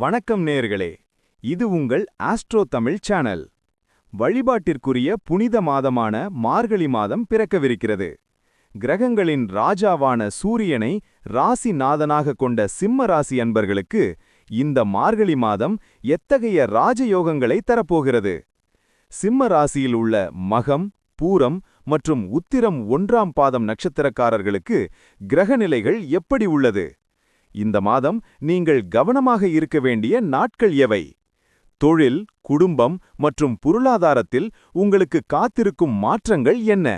வணக்கம் நேர்களே. இது உங்கள் ஆஸ்ட்ரோ தமிழ் சேனல். வழிபாட்டிற்குரிய புனித மாதமான மார்கழி மாதம் பிறக்கவிருக்கிறது. கிரகங்களின் ராஜாவான சூரியனை ராசி நாதனாக கொண்ட சிம்ம ராசி அன்பர்களுக்கு இந்த மார்கழி மாதம் எத்தகைய ராஜயோகங்களை தரப்போகிறது? சிம்ம ராசியில் உள்ள மகம் பூரம் மற்றும் உத்திரம் ஒன்றாம் பாதம் நட்சத்திரக்காரர்களுக்கு கிரகநிலைகள் எப்படி உள்ளது? இந்த மாதம் நீங்கள் கவனமாக இருக்க வேண்டிய நாட்கள் எவை? தொழில் குடும்பம் மற்றும் பொருளாதாரத்தில் உங்களுக்கு காத்திருக்கும் மாற்றங்கள் என்ன?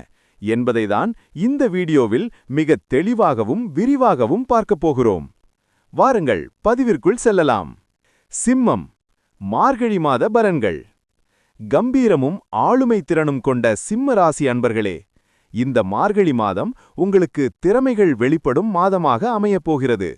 என்பதைதான் இந்த வீடியோவில் மிக தெளிவாகவும் விரிவாகவும் பார்க்கப் போகிறோம். வாருங்கள் பதிவிற்குள் செல்லலாம். சிம்மம் மார்கழி மாத பலன்கள். கம்பீரமும் ஆளுமை திறனும் கொண்ட சிம்ம ராசி அன்பர்களே இந்த மார்கழி மாதம் உங்களுக்கு திறமைகள் வெளிப்படும் மாதமாக அமையப் போகிறது.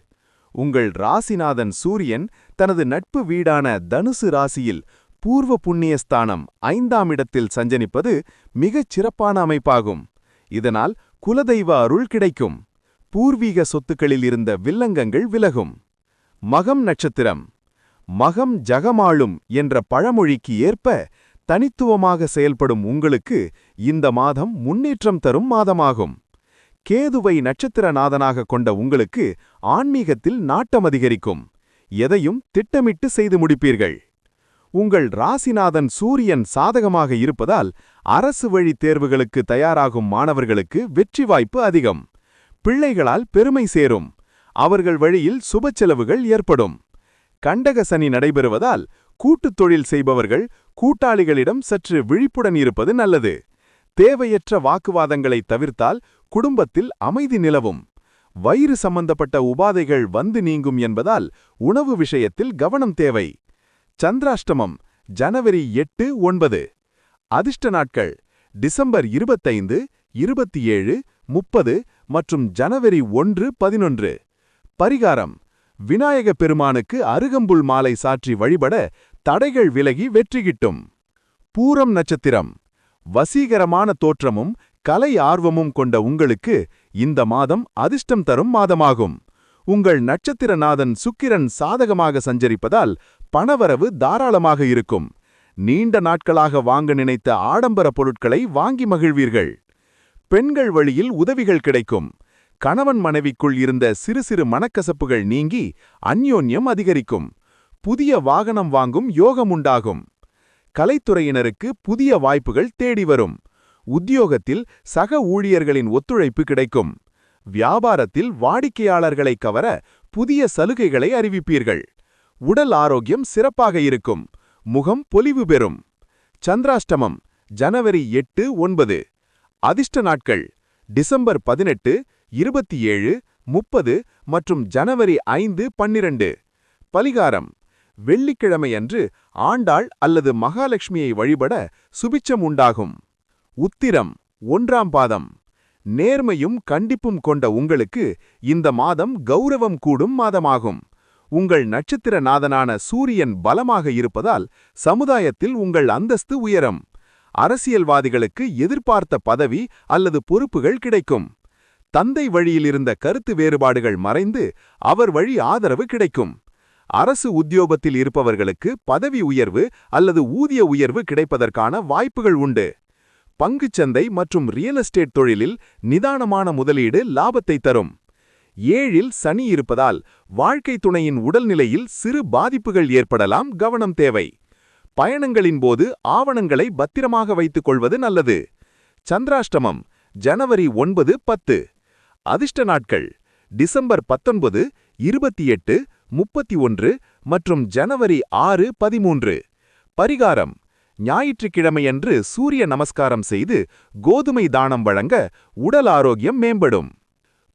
உங்கள் ராசிநாதன் சூரியன் தனது நட்பு வீடான தனுசு ராசியில் பூர்வ புண்ணியஸ்தானம் ஐந்தாம் இடத்தில் சஞ்சனிப்பது மிகச் சிறப்பான அமைப்பாகும். இதனால் குலதெய்வ அருள் கிடைக்கும். பூர்வீக சொத்துக்களில் இருந்த வில்லங்கங்கள் விலகும். மகம் நட்சத்திரம். மகம் ஜகமாளும் என்ற பழமொழிக்கு ஏற்ப தனித்துவமாக செயல்படும் உங்களுக்கு இந்த மாதம் முன்னேற்றம் தரும் மாதமாகும். கேதுவை நட்சத்திரநாதனாக கொண்ட உங்களுக்கு ஆன்மீகத்தில் நாட்டம் அதிகரிக்கும். எதையும் திட்டமிட்டு செய்து முடிப்பீர்கள். உங்கள் ராசிநாதன் சூரியன் சாதகமாக இருப்பதால் அரசு வழி தேர்வுகளுக்கு தயாராகும் மாணவர்களுக்கு வெற்றி வாய்ப்பு அதிகம். பிள்ளைகளால் பெருமை சேரும். அவர்கள் வழியில் சுப செலவுகள் ஏற்படும். கண்டக சனி நடைபெறுவதால் கூட்டுத் தொழில் செய்பவர்கள் கூட்டாளிகளிடம் சற்று விழிப்புடன் இருப்பது நல்லது. தேவையற்ற வாக்குவாதங்களை தவிர்த்தால் குடும்பத்தில் அமைதி நிலவும். வயிறு சம்பந்தப்பட்ட உபாதைகள் வந்து நீங்கும் என்பதால் உணவு விஷயத்தில் கவனம் தேவை. சந்திராஷ்டமம் ஜனவரி எட்டு ஒன்பது. அதிர்ஷ்ட நாட்கள் டிசம்பர் இருபத்தைந்து இருபத்தி ஏழு முப்பது மற்றும் ஜனவரி ஒன்று பதினொன்று. பரிகாரம் விநாயக பெருமானுக்கு அருகம்புல் மாலை சாற்றி வழிபட தடைகள் விலகி வெற்றி கிட்டும். பூரம் நட்சத்திரம் வசீகரமான தோற்றமும் கலை ஆர்வமும் கொண்ட உங்களுக்கு இந்த மாதம் அதிர்ஷ்டம் தரும் மாதமாகும். உங்கள் நட்சத்திரநாதன் சுக்கிரன் சாதகமாக சஞ்சரிப்பதால் பணவரவு தாராளமாக இருக்கும். நீண்ட நாட்களாக வாங்க நினைத்த ஆடம்பர பொருட்களை வாங்கி மகிழ்வீர்கள். பெண்கள் வழியில் உதவிகள் கிடைக்கும். கணவன் மனைவிக்குள் இருந்த சிறு சிறு மனக்கசப்புகள் நீங்கி அந்யோன்யம் அதிகரிக்கும். புதிய வாகனம் வாங்கும் யோகம் உண்டாகும். கலைத்துறையினருக்கு புதிய வாய்ப்புகள் தேடி வரும். உத்தியோகத்தில் சக ஊழியர்களின் ஒத்துழைப்பு கிடைக்கும். வியாபாரத்தில் வாடிக்கையாளர்களை கவர புதிய சலுகைகளை அறிவிப்பீர்கள். உடல் ஆரோக்கியம் சிறப்பாக இருக்கும். முகம் பொலிவு பெறும். சந்திராஷ்டமம் ஜனவரி எட்டு ஒன்பது. அதிர்ஷ்ட நாட்கள் டிசம்பர் பதினெட்டு இருபத்தி ஏழு முப்பது மற்றும் ஜனவரி ஐந்து பன்னிரண்டு. பலிகாரம் வெள்ளிக்கிழமையன்று ஆண்டாள் அல்லது மகாலட்சுமியை வழிபட சுபிச்சம் உண்டாகும். உத்திரம் ஒன்றாம் பாதம். நேர்மையும் கண்டிப்பும் கொண்ட உங்களுக்கு இந்த மாதம் கௌரவம் கூடும் மாதமாகும். உங்கள் நட்சத்திர நாதனான சூரியன் பலமாக இருப்பதால் சமுதாயத்தில் உங்கள் அந்தஸ்து உயரம். அரசியல்வாதிகளுக்கு எதிர்பார்த்த பதவி அல்லது பொறுப்புகள் கிடைக்கும். தந்தை வழியிலிருந்த கருத்து வேறுபாடுகள் மறைந்து அவர் வழி ஆதரவு கிடைக்கும். அரசு உத்தியோகத்தில் இருப்பவர்களுக்கு பதவி உயர்வு அல்லது ஊதிய உயர்வு கிடைப்பதற்கான வாய்ப்புகள் உண்டு. பங்குச்சந்தை மற்றும் ரியல் எஸ்டேட் தொழிலில் நிதானமான முதலீடு லாபத்தை தரும். ஏழில் சனி இருப்பதால் வாழ்க்கை துணையின் உடல்நிலையில் சிறு பாதிப்புகள் ஏற்படலாம் கவனம் தேவை. பயணங்களின் போது ஆவணங்களை பத்திரமாக வைத்துக் கொள்வது நல்லது. சந்திராஷ்டமம் ஜனவரி ஒன்பது பத்து. அதிர்ஷ்ட நாட்கள் டிசம்பர் பத்தொன்பது இருபத்தி எட்டு முப்பத்தி ஒன்று மற்றும் ஜனவரி ஆறு பதிமூன்று. பரிகாரம் ஞாயிற்றுக்கிழமையன்று சூரிய நமஸ்காரம் செய்து கோதுமை தானம் வழங்க உடல் ஆரோக்கியம் மேம்படும்.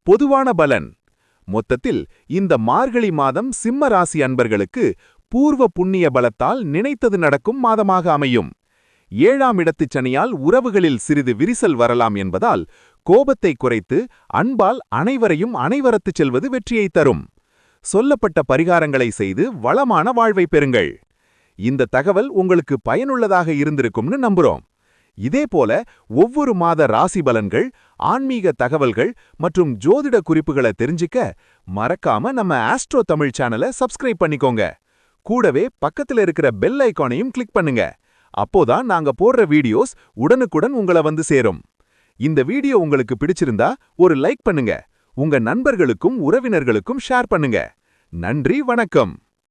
பொதுவான பலன். மொத்தத்தில் இந்த மார்கழி மாதம் சிம்ம ராசி அன்பர்களுக்கு பூர்வ புண்ணிய பலத்தால் நினைத்தது நடக்கும் மாதமாக அமையும். ஏழாம் இடத்துச் சனியால் உறவுகளில் சிறிது விரிசல் வரலாம் என்பதால் கோபத்தை குறைத்து அன்பால் அனைவரையும் அனைவரத்துச் செல்வது வெற்றியை தரும். சொல்லப்பட்ட பரிகாரங்களை செய்து வளமான வாழ்வை பெறுங்கள். இந்த தகவல் உங்களுக்கு பயனுள்ளதாக இருந்திருக்கும்னு நம்புறோம். இதேபோல ஒவ்வொரு மாத ராசி பலன்கள் ஆன்மீக தகவல்கள் மற்றும் ஜோதிட குறிப்புகளை தெரிஞ்சுக்க மறக்காம நம்ம ஆஸ்ட்ரோ தமிழ் சேனலை சப்ஸ்கிரைப் பண்ணிக்கோங்க. கூடவே பக்கத்துல இருக்கிற பெல் ஐக்கானையும் கிளிக் பண்ணுங்க. அப்போதான் நாங்க போடுற வீடியோஸ் உடனுக்குடன் உங்கள வந்து சேரும். இந்த வீடியோ உங்களுக்கு பிடிச்சிருந்தா ஒரு லைக் பண்ணுங்க. உங்க நண்பர்களுக்கும் உறவினர்களுக்கும் ஷேர் பண்ணுங்க. நன்றி வணக்கம்.